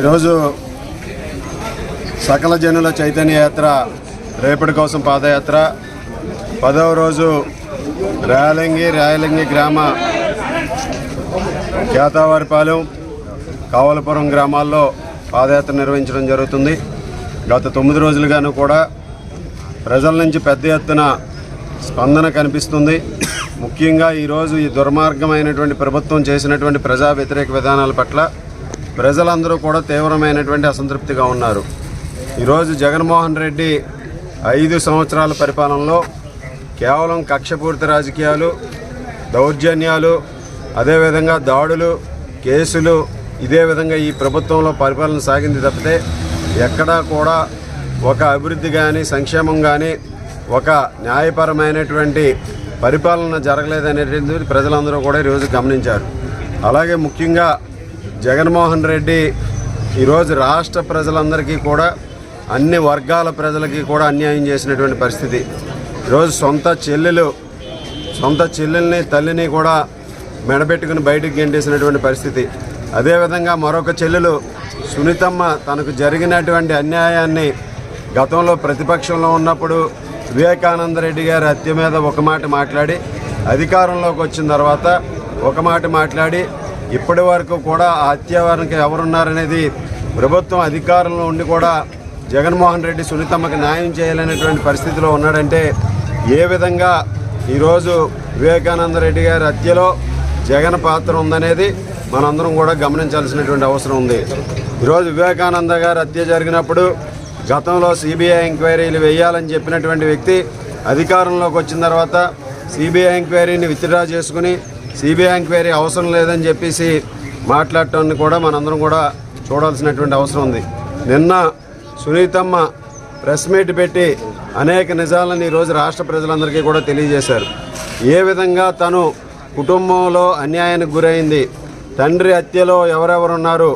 ఈరోజు సకల జనుల చైతన్య యాత్ర రేపటి కోసం పాదయాత్ర. పదవ రోజు రాయలింగి రాయలింగి గ్రామ జాతావారిపాలెం కావలపురం గ్రామాల్లో పాదయాత్ర నిర్వహించడం జరుగుతుంది. గత తొమ్మిది రోజులుగాను కూడా ప్రజల నుంచి పెద్ద ఎత్తున స్పందన కనిపిస్తుంది. ముఖ్యంగా ఈరోజు ఈ దుర్మార్గమైనటువంటి ప్రభుత్వం చేసినటువంటి ప్రజా వ్యతిరేక విధానాల పట్ల ప్రజలందరూ కూడా తీవ్రమైనటువంటి అసంతృప్తిగా ఉన్నారు. ఈరోజు జగన్మోహన్ రెడ్డి ఐదు సంవత్సరాల పరిపాలనలో కేవలం కక్షపూరిత రాజకీయాలు దౌర్జన్యాలు అదేవిధంగా దాడులు కేసులు ఇదే విధంగా ఈ ప్రభుత్వంలో పరిపాలన సాగింది తప్పితే ఎక్కడా కూడా ఒక అభివృద్ధి కానీ సంక్షేమం కానీ ఒక న్యాయపరమైనటువంటి పరిపాలన జరగలేదనేటువంటి ప్రజలందరూ కూడా ఈరోజు గమనించారు. అలాగే ముఖ్యంగా జగన్మోహన్ రెడ్డి ఈరోజు రాష్ట్ర ప్రజలందరికీ కూడా అన్ని వర్గాల ప్రజలకి కూడా అన్యాయం చేసినటువంటి పరిస్థితి. ఈరోజు సొంత చెల్లెలు సొంత చెల్లెల్ని తల్లిని కూడా మెడబెట్టుకుని బయటికి గెంటేసినటువంటి పరిస్థితి. అదేవిధంగా మరొక చెల్లెలు సునీతమ్మ తనకు జరిగినటువంటి అన్యాయాన్ని గతంలో ప్రతిపక్షంలో ఉన్నప్పుడు వివేకానంద రెడ్డి గారి హత్య మీద ఒక మాట మాట్లాడి అధికారంలోకి వచ్చిన తర్వాత ఒక మాట మాట్లాడి ఇప్పటి వరకు కూడా ఆ హత్యవారికి ఎవరున్నారనేది ప్రభుత్వం అధికారంలో ఉండి కూడా జగన్మోహన్ రెడ్డి సునీతమ్మకి న్యాయం చేయాలనేటువంటి పరిస్థితిలో ఉన్నాడంటే ఏ విధంగా ఈరోజు వివేకానంద రెడ్డి గారి హత్యలో జగన్ పాత్ర ఉందనేది మనందరం కూడా గమనించాల్సినటువంటి అవసరం ఉంది. ఈరోజు వివేకానంద గారి హత్య జరిగినప్పుడు గతంలో సిబిఐ ఎంక్వైరీలు వేయాలని చెప్పినటువంటి వ్యక్తి అధికారంలోకి వచ్చిన తర్వాత సిబిఐ ఎంక్వైరీని విత్డ్రా చేసుకుని సిబిఐ ఎంక్వైరీ అవసరం లేదని చెప్పేసి మాట్లాడటాన్ని కూడా మనందరం కూడా చూడాల్సినటువంటి అవసరం ఉంది. నిన్న సునీతమ్మ ప్రెస్ మీట్ పెట్టి అనేక నిజాలను ఈరోజు రాష్ట్ర ప్రజలందరికీ కూడా తెలియజేశారు. ఏ విధంగా తను కుటుంబంలో అన్యాయానికి గురైంది తండ్రి హత్యలో ఎవరెవరు ఉన్నారు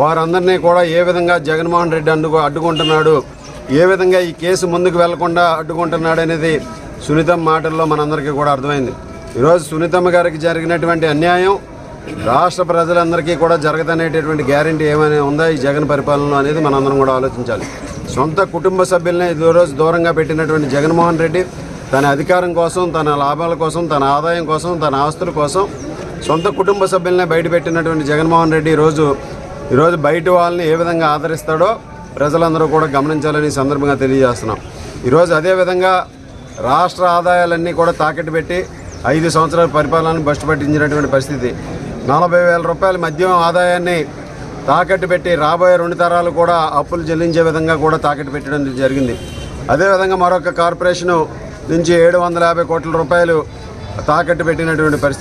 వారందరినీ కూడా ఏ విధంగా జగన్మోహన్ రెడ్డి అడ్డుకు అడ్డుకుంటున్నాడు ఏ విధంగా ఈ కేసు ముందుకు వెళ్ళకుండా అడ్డుకుంటున్నాడు అనేది సునీతమ్మ మాటల్లో మనందరికీ కూడా అర్థమైంది. ఈరోజు సునీతమ్మ గారికి జరిగినటువంటి అన్యాయం రాష్ట్ర ప్రజలందరికీ కూడా జరగదనేటటువంటి గ్యారంటీ ఏమైనా ఉందా? ఈ జగన్ పరిపాలనలో అనేది మనందరం కూడా ఆలోచించాలి. సొంత కుటుంబ సభ్యులనే రోజు దూరంగా పెట్టినటువంటి జగన్మోహన్ రెడ్డి తన అధికారం కోసం తన లాభాల కోసం తన ఆదాయం కోసం తన ఆస్తుల కోసం సొంత కుటుంబ సభ్యులనే బయటపెట్టినటువంటి జగన్మోహన్ రెడ్డి ఈరోజు ఈరోజు బయట వాళ్ళని ఏ విధంగా ఆదరిస్తాడో ప్రజలందరూ కూడా గమనించాలని ఈ సందర్భంగా తెలియజేస్తున్నాం. ఈరోజు అదేవిధంగా రాష్ట్ర ఆదాయాలన్నీ కూడా తాకట్టు పెట్టి ఐదు సంవత్సరాల పరిపాలనను బస్టు పట్టించినటువంటి పరిస్థితి. నలభై వేల రూపాయల మద్యం ఆదాయాన్ని తాకట్టు పెట్టి రాబోయే రెండు తరాలు కూడా అప్పులు చెల్లించే విధంగా కూడా తాకట్టు పెట్టడం జరిగింది. అదేవిధంగా మరొక కార్పొరేషను నుంచి ఏడు వందల యాభై కోట్ల రూపాయలు తాకట్టు పెట్టినటువంటి పరిస్థితి.